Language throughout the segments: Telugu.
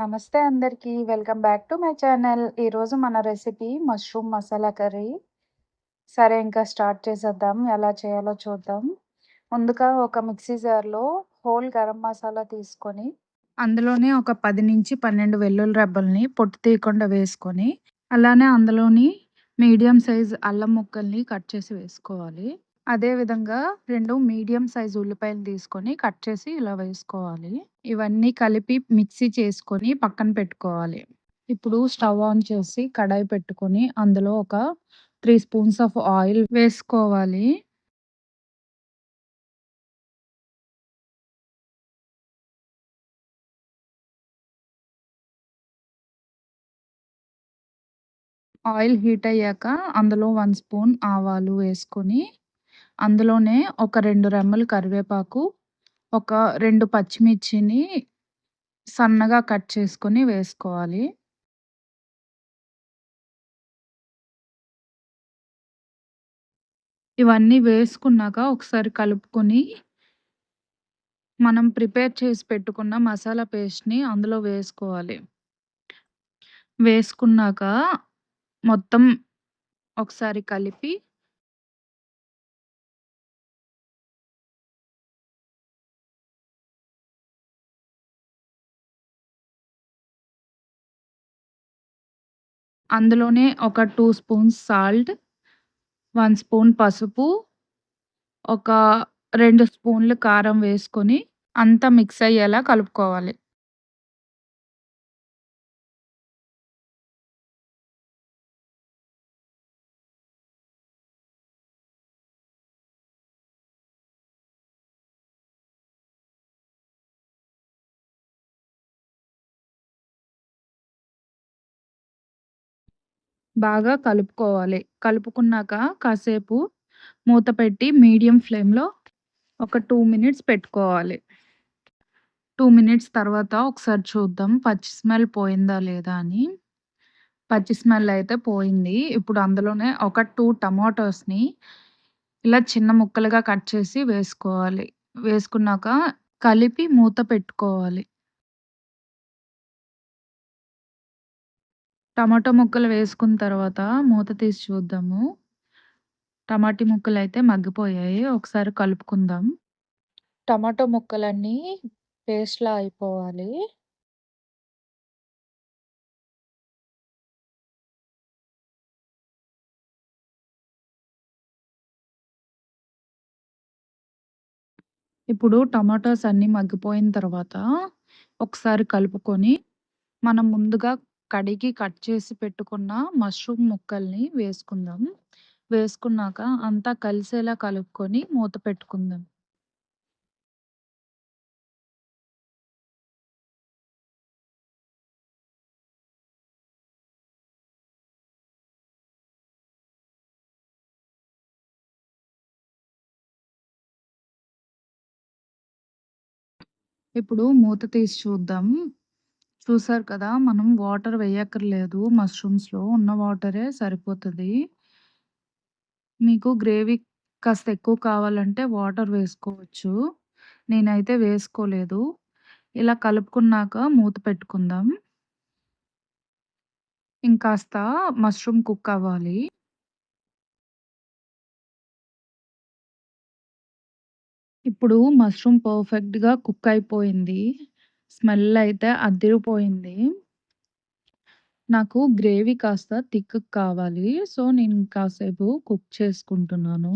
నమస్తే అందరికీ. Welcome back to my channel. ఈరోజు మన రెసిపీ మష్రూమ్ మసాలా కర్రీ. సరే ఇంకా స్టార్ట్ చేసేద్దాం. ఎలా చేయాలో చూద్దాం. ముందుగా ఒక మిక్సీ జార్‌లో హోల్ గరం మసాలా తీసుకొని, అందులోనే ఒక 10-12 వెల్లుల్లి రెబ్బల్ని పొట్టు తీయకుండా వేసుకొని, అలానే అందులోని మీడియం సైజ్ అల్లం ముక్కల్ని కట్ చేసి వేసుకోవాలి. అదే విధంగా 2 మీడియం సైజ్ ఉల్లిపాయలు తీసుకొని కట్ చేసి ఇలా వేసుకోవాలి. ఇవన్నీ కలిపి మిక్సీ చేసుకొని పక్కన పెట్టుకోవాలి. ఇప్పుడు స్టవ్ ఆన్ చేసి కడాయి పెట్టుకొని అందులో ఒక 3 స్పూన్స్ ఆఫ్ ఆయిల్ వేసుకోవాలి. ఆయిల్ హీట్ అయ్యాక అందులో 1 స్పూన్ ఆవాలు వేసుకొని, అందులోనే ఒక రెండు రెమ్మలు కరివేపాకు, ఒక రెండు పచ్చిమిర్చిని సన్నగా కట్ చేసుకొని వేసుకోవాలి. ఇవన్నీ వేసుకున్నాక ఒకసారి కలుపుకొని మనం ప్రిపేర్ చేసి పెట్టుకున్న మసాలా పేస్ట్‌ని అందులో వేసుకోవాలి. వేసుకున్నాక మొత్తం ఒకసారి కలిపి అందులోనే ఒక two spoons salt, one spoon పసుపు, ఒక రెండు స్పూన్లు కారం వేసుకొని అంతా మిక్స్ అయ్యేలా కలుపుకోవాలి. బాగా కలుపుకోవాలి. కలుపుకున్నాక కాసేపు మూత పెట్టి మీడియం ఫ్లేమ్‌లో ఒక టూ మినిట్స్ పెట్టుకోవాలి. టూ మినిట్స్ తర్వాత ఒకసారి చూద్దాం పచ్చి స్మెల్ పోయిందా లేదా అని. పచ్చి స్మెల్ అయితే పోయింది. ఇప్పుడు అందులోనే ఒక టూ టమాటోస్‌ని ఇలా చిన్న ముక్కలుగా కట్ చేసి వేసుకోవాలి. వేసుకున్నాక కలిపి మూత పెట్టుకోవాలి. టమాటో ముక్కలు వేసుకున్న తర్వాత మూత తీసి చూద్దాము. టమాటీ అయితే మగ్గిపోయాయి. ఒకసారి కలుపుకుందాం. టమాటో ముక్కలన్నీ పేస్ట్‌లా అయిపోవాలి. ఇప్పుడు టమాటోస్ అన్నీ మగ్గిపోయిన తర్వాత ఒకసారి కలుపుకొని, మనం ముందుగా కడిగి కట్ చేసి పెట్టుకున్న మష్రూమ్ ముక్కల్ని వేసుకుందాం. వేసుకున్నాక అంతా కలిసేలా కలుపుకొని మూత పెట్టుకుందాం. ఇప్పుడు మూత తీసి చూద్దాం. చూసారు కదా! మనం వాటర్ వేయక్కర్లేదు మష్రూమ్స్‌లో ఉన్న వాటరే సరిపోతుంది మీకు గ్రేవీ కాస్త ఎక్కువ కావాలంటే వాటర్ వేసుకోవచ్చు. నేనైతే వేసుకోలేదు. ఇలా కలుపుకున్నాక మూత పెట్టుకుందాం. ఇంకాస్త మష్రూమ్ కుక్ అవ్వాలి. ఇప్పుడు మష్రూమ్ పర్ఫెక్ట్‌గా కుక్ అయిపోయింది. స్మెల్ అయితే అదిరిపోయింది. నాకు గ్రేవీ కాస్త థిక్‌గా కావాలి. సో, నేను కాసేపు కుక్ చేసుకుంటున్నాను.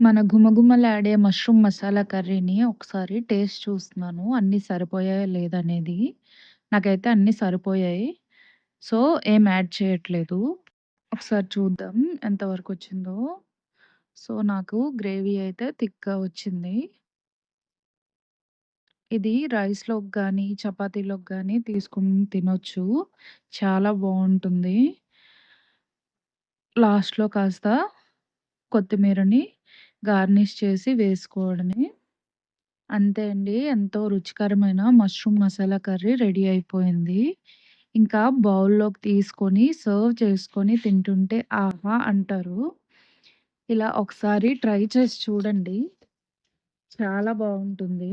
మన గుమగుమలాడే మష్రూమ్ మసాలా కర్రీని ఒకసారి టేస్ట్ చూస్తున్నాను. అన్నీ సరిపోయాయా లేదనేది. నాకైతే అన్నీ సరిపోయాయి. సో, ఏం యాడ్ చేయట్లేదు. ఒకసారి చూద్దాం ఎంతవరకు వచ్చిందో. సో, నాకు గ్రేవీ అయితే థిక్‌గా వచ్చింది. ఇది రైస్‌లోకి గానీ, చపాతీలోకి గానీ తీసుకొని తినొచ్చు. చాలా బావుంటుంది. లాస్ట్‌లో కాస్త కొత్తిమీరని గార్నిష్ చేసి వేసుకోవడమే. అంతే అండి. ఎంతో రుచికరమైన మష్రూమ్ మసాలా కర్రీ రెడీ అయిపోయింది. ఇంకా బౌల్‌లోకి తీసుకొని సర్వ్ చేసుకొని తింటుంటే ఆహా! అంటారు. ఇలా ఒకసారి ట్రై చేసి చూడండి. చాలా బావుంటుంది.